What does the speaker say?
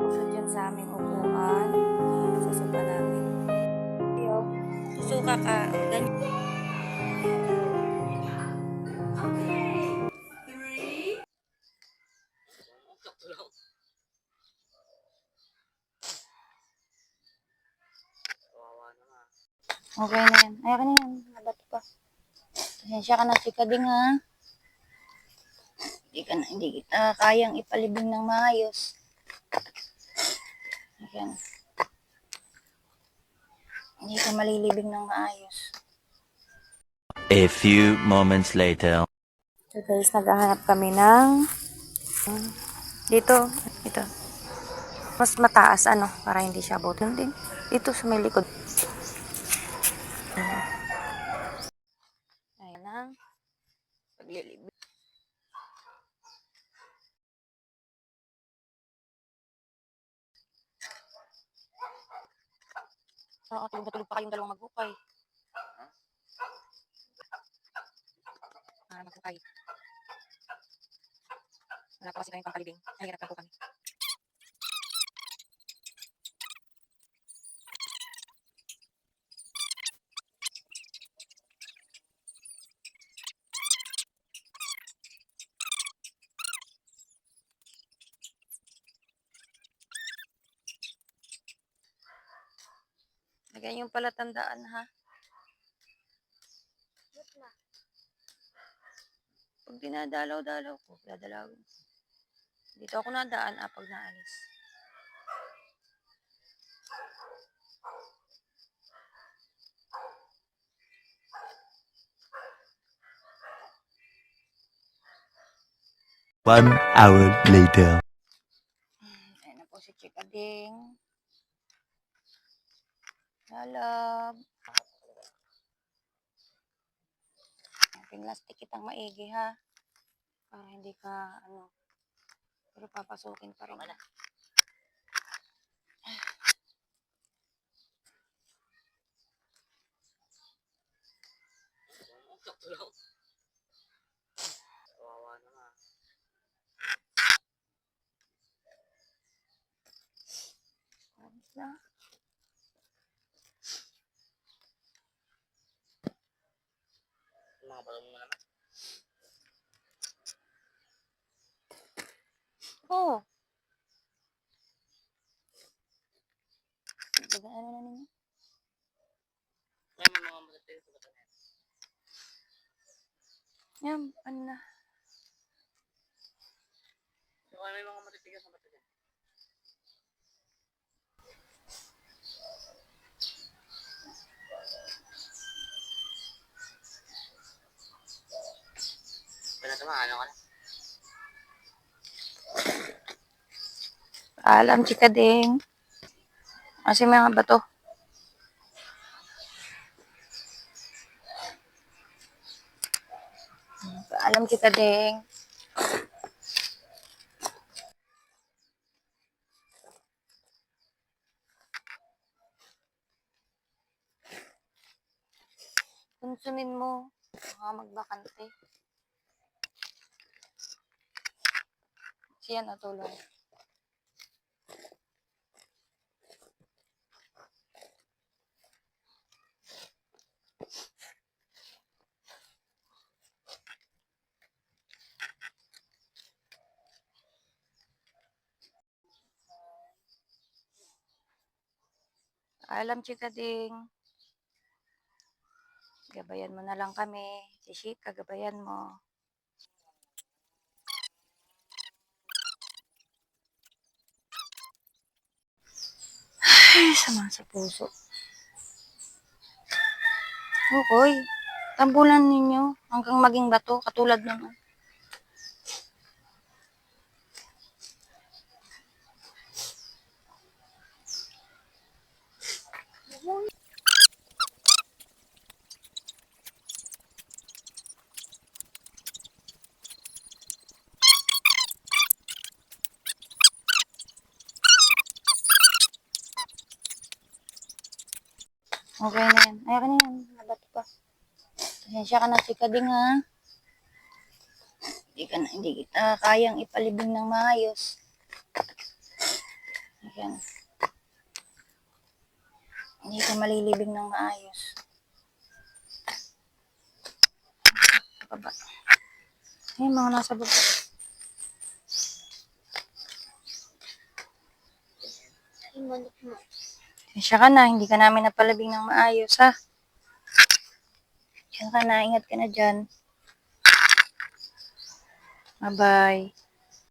ako siya dyan sa aming upuan. Ayan, Sasuka namin. Yo, susuka ka. Ganyan. Okay na yan. Ayaw ka na yan. Nabato pa. Pasensya ka na si Kading ha. Hindi ka na, hindi kita kayang ipalibing ng maayos. Ayan. Hindi ka malilibing ng maayos. A few moments later. So guys, naghahanap kami ng dito, ito. Mas mataas ano, para hindi siya button din. Dito sa may likod. Ayan na. Paglilibing. Nakakatulog na tulog pa kayong dalawang maghukay. Ah, maghukay. Wala pa kasi kayong pangkalibing. Nahihirap na po kami. Lagyan yung palatandaan ha. Pag dinadalaw-dalaw ko, dadalawin. Dito ako nadaan ah, pag naalis. One hour later. Ayan na po si Chikading. Lalab. Pinlastik kitang maigi ha. Para hindi ka ano. Pero papasukin pa rin. Ayos na. Balon mo naman. Oo. Dagaan na ninyo. May mga matatayo sa batan yan. Yan, ano na. So, may mga matitigas sa batan yan. Wala tama, ano ka na? Alam, Chikading. Kasi mga bato. Alam kita ding. Kunsumin mo. Baka magbakante. Siya natulong. Alam, chika ding. Gabayan mo na lang kami. Si Shika, gabayan mo. Ay, sama sa puso. Okay. Tambulan ninyo hanggang maging bato, katulad ng Okay na yan. Ayaw ka na yan. Nabato pa. Pasensya ka na si Kading ha. Hindi ka na, hindi kita kayang ipalibing ng maayos. Yan. Hindi ka malilibing ng maayos. Baba. Ayun, mga nasa baba. Siya ka na, hindi ka namin napalabing ng maayos, ha? Diyan ka na, ingat ka na dyan. Bye-bye.